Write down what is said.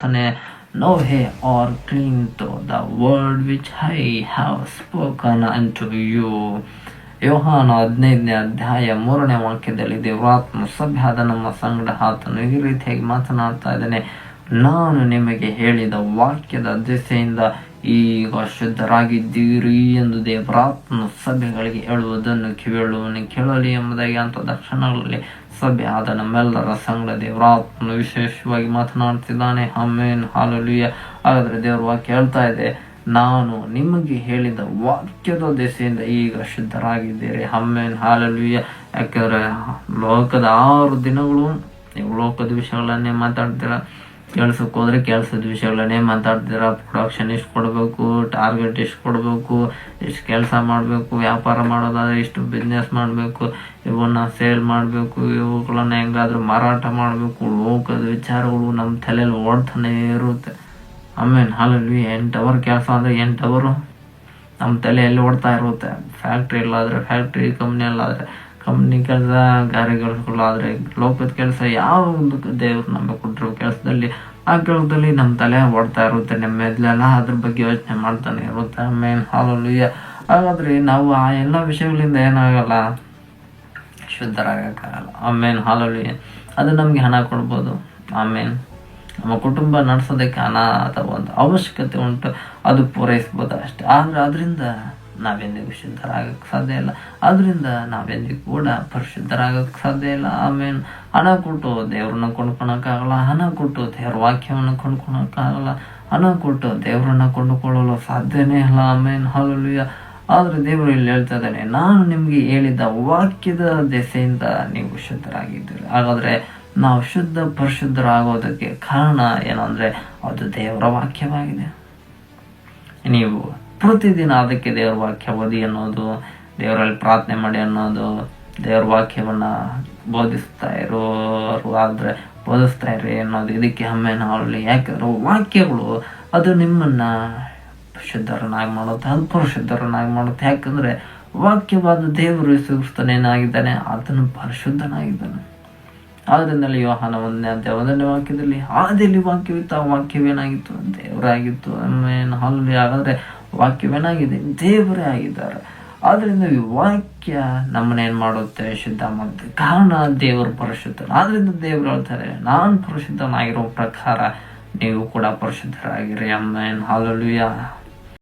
No hair or ತೋ the word which I have spoken unto you. ಯೋಹಾನ ಹದಿನೈದನೇ ಅಧ್ಯಾಯ ಮೂರನೇ ವಾಕ್ಯದಲ್ಲಿ ದೇವರಾತ್ಮ ಸಭ್ಯಾದ ನಮ್ಮ ಸಂಗಡ ಆತನು ಈ ರೀತಿಯಾಗಿ ಮಾತನಾಡ್ತಾ ಇದ್ದಾನೆ ನಾನು ನಿಮಗೆ ಹೇಳಿದ ವಾಕ್ಯದ ದೆಸೆಯಿಂದ ಈಗ ಶುದ್ಧರಾಗಿದ್ದೀರಿ ಎಂದು ದೇವರಾತ್ಮನ ಸಭೆಗಳಿಗೆ ಹೇಳುವುದನ್ನು ಕಿವಿಳುವನು ಕೇಳಲಿ ಎಂಬುದಾಗಿ ಅಂತ ದರ್ಶನಗಳಲ್ಲಿ ಸಭೆ ಆದ ನಮ್ಮೆಲ್ಲರ ಸಂಘ ದೇವರಾತ್ಮನು ವಿಶೇಷವಾಗಿ ಮಾತನಾಡ್ತಿದ್ದಾನೆ ಅಮ್ಮೇನ್ ಹಾಲಲುಯ್ಯ ಹಾಗಾದ್ರೆ ದೇವರ ವಾಕ್ಯ ಹೇಳ್ತಾ ಇದೆ, ನಾನು ನಿಮಗೆ ಹೇಳಿದ ವಾಕ್ಯದ ದೆಸೆಯಿಂದ ಈಗ ಶುದ್ಧರಾಗಿದ್ದೀರಿ ಹಮ್ಮೇನ್ ಹಾಲಲುಯ್ಯ ಯಾಕೆಂದ್ರೆ ಲೋಕದ ಆರು ದಿನಗಳು, ನೀವು ಲೋಕದ ವಿಷಯಗಳನ್ನೇ ಮಾತಾಡ್ತೀರಾ. ಕೆಲ್ಸಕ್ಕೆ ಹೋದ್ರೆ ಕೆಲಸದ ವಿಷಯಗಳನ್ನೇ ಮಾತಾಡ್ತೀರಾ ಪ್ರೊಡಕ್ಷನ್ ಎಷ್ಟು ಕೊಡಬೇಕು ಟಾರ್ಗೆಟ್ ಎಷ್ಟು ಕೊಡಬೇಕು, ಎಷ್ಟು ಕೆಲಸ ಮಾಡಬೇಕು, ವ್ಯಾಪಾರ ಮಾಡೋದಾದ್ರೆ ಇಷ್ಟು ಬಿಸ್ನೆಸ್ ಮಾಡಬೇಕು ಇವನ್ನ ಸೇಲ್ ಮಾಡಬೇಕು, ಇವುಗಳನ್ನ ಹೆಂಗಾದ್ರೂ ಮಾರಾಟ ಮಾಡಬೇಕು, ಲೋಕದ ವಿಚಾರಗಳು ನಮ್ಮ ತಲೆಯಲ್ಲಿ ಓಡ್ತಾನೆ ಇರುತ್ತೆ. ಆಮೇಲೆ ಹಾಲಲ್ಲಿ ಎಂಟು ಅವರ್ ಕೆಲಸ ಅಂದರೆ ಎಂಟು ಅವರು ನಮ್ಮ ತಲೆಯಲ್ಲಿ ಓಡ್ತಾ ಇರುತ್ತೆ. ಫ್ಯಾಕ್ಟ್ರಿ ಇಲ್ಲಾದರೆ ಫ್ಯಾಕ್ಟ್ರಿ ಕಂಪ್ನಿಯಲ್ಲಾದರೆ ಕಂಪ್ನಿ ಕೆಲಸ ಗಾರೆ ಕೆಲಸಗಳಾದರೆ ಲೋಕದ ಕೆಲಸ ಯಾವುದು ದೇವ್ರು ನಮಗೆ ಕೊಟ್ಟಿರೋ ಕೆಲಸದಲ್ಲಿ ಆ ಕೆಲಸದಲ್ಲಿ ನಮ್ಮ ತಲೆ ಓಡ್ತಾ ಇರುತ್ತೆ ನಮ್ಮ ಮೆದ್ಲೆಲ್ಲ ಅದ್ರ ಬಗ್ಗೆ ಯೋಚನೆ ಮಾಡ್ತಾನೆ ಇರುತ್ತೆ. ಮೇನ್ ಹಾಲಲ್ಲಿ ಹಾಗಾದ್ರೆ ನಾವು ಆ ಎಲ್ಲ ವಿಷಯಗಳಿಂದ ಏನಾಗಲ್ಲ? ಶುದ್ಧರಾಗಕ್ಕಾಗಲ್ಲ. ಆಮೇಲೆ ಹಾಲಲ್ಲಿ ಅದು ನಮಗೆ ಹಣ ಕೊಡ್ಬೋದು. ಆಮೇಲೆ ನಮ್ಮ ಕುಟುಂಬ ನಡೆಸೋದಕ್ಕೆ ಹಣ ಅಥವಾ ಒಂದು ಅವಶ್ಯಕತೆ ಉಂಟು, ಅದು ಪೂರೈಸ್ಬೋದು ಅಷ್ಟೆ. ಆದರೆ ಅದರಿಂದ ನಾವೆಂದಿಗೂ ಶುದ್ಧರಾಗಕ್ಕೆ ಸಾಧ್ಯ ಇಲ್ಲ. ಆದ್ದರಿಂದ ನಾವೆಂದಿಗೂ ಕೂಡ ಪರಿಶುದ್ಧರಾಗಕ್ಕೆ ಸಾಧ್ಯ ಇಲ್ಲ. ಆಮೇಲೆ ಹಣ ಕೊಟ್ಟು ದೇವ್ರನ್ನ ಕೊಂಡ್ಕೊಳಕ್ಕಾಗಲ್ಲ. ಹಣ ಕೊಟ್ಟು ದೇವ್ರ ವಾಕ್ಯವನ್ನು ಕೊಂಡ್ಕೊಳಕ್ಕಾಗಲ್ಲ. ಹಣ ಕೊಟ್ಟು ದೇವ್ರನ್ನ ಕೊಂಡುಕೊಳ್ಳಲು ಸಾಧ್ಯನೇ ಇಲ್ಲ. ಆಮೇಲೆ ಹಾಲುಲಿಯ. ಆದರೆ ದೇವರು ಇಲ್ಲಿ ಹೇಳ್ತಾ ನಾನು ನಿಮಗೆ ಹೇಳಿದ ವಾಕ್ಯದ ದೆಸೆಯಿಂದ ನೀವು ಶುದ್ಧರಾಗಿದ್ದೀರಿ. ಹಾಗಾದರೆ ನಾವು ಶುದ್ಧ ಪರಿಶುದ್ಧರಾಗೋದಕ್ಕೆ ಕಾರಣ ಏನಂದರೆ ಅದು ದೇವರ ವಾಕ್ಯವಾಗಿದೆ. ನೀವು ಪ್ರತಿದಿನ ಅದಕ್ಕೆ ದೇವ್ರ ವಾಕ್ಯ ಓದಿ ಅನ್ನೋದು, ದೇವರಲ್ಲಿ ಪ್ರಾರ್ಥನೆ ಮಾಡಿ ಅನ್ನೋದು, ದೇವ್ರ ವಾಕ್ಯವನ್ನು ಬೋಧಿಸ್ತಾ ಇರೋರು ಆದರೆ ಬೋಧಿಸ್ತಾ ಇರಿ ಅನ್ನೋದು, ಇದಕ್ಕೆ ಹಮ್ಮೆ ನಾವಲ್ಲಿ. ಯಾಕೆಂದ್ರೆ ವಾಕ್ಯಗಳು, ಅದು ನಿಮ್ಮನ್ನು ಶುದ್ಧರನ್ನಾಗಿ ಮಾಡುತ್ತೆ, ಅದು ಪರಿಶುದ್ಧರನ್ನಾಗಿ ಮಾಡುತ್ತೆ. ಯಾಕಂದರೆ ವಾಕ್ಯವಾದ ದೇವರು ಏನಾಗಿದ್ದಾನೆ? ಅದನ್ನು ಪರಿಶುದ್ಧನಾಗಿದ್ದಾನೆ. ಆದ್ದರಿಂದಲೇ ಯೋಹಾನ ಒಂದನೇ ಅಧ್ಯಾಯ ಒಂದನೇ ವಾಕ್ಯದಲ್ಲಿ ಆದಿಯಲ್ಲಿ ವಾಕ್ಯವಿತ್ತು, ಆ ವಾಕ್ಯವೇನಾಗಿತ್ತು? ದೇವರಾಗಿತ್ತು. ಆಮೇಲೆ ಹಾಲಲ್ಲಿ ಹಾಗಾದ್ರೆ ವಾಕ್ಯವೇನಾಗಿದೆ ದೇವರೇ ಆಗಿದ್ದಾರೆ. ಆದ್ರಿಂದ ಈ ವಾಕ್ಯ ನಮ್ಮನ್ನೇನು ಮಾಡುತ್ತೆ? ಶುದ್ಧ ಮಾಡುತ್ತೆ. ಕಾರಣ ದೇವರು ಪರಿಶುದ್ಧ ಆದ್ರಿಂದ ದೇವರು ಹೇಳ್ತಾರೆ, ನಾನು ಪರಿಶುದ್ಧನಾಗಿರೋ ಪ್ರಕಾರ ನೀವು ಕೂಡ ಪರಿಶುದ್ಧರಾಗಿರಿ. ಅಮ್ಮ ಹಾಲಲ್ಲೂ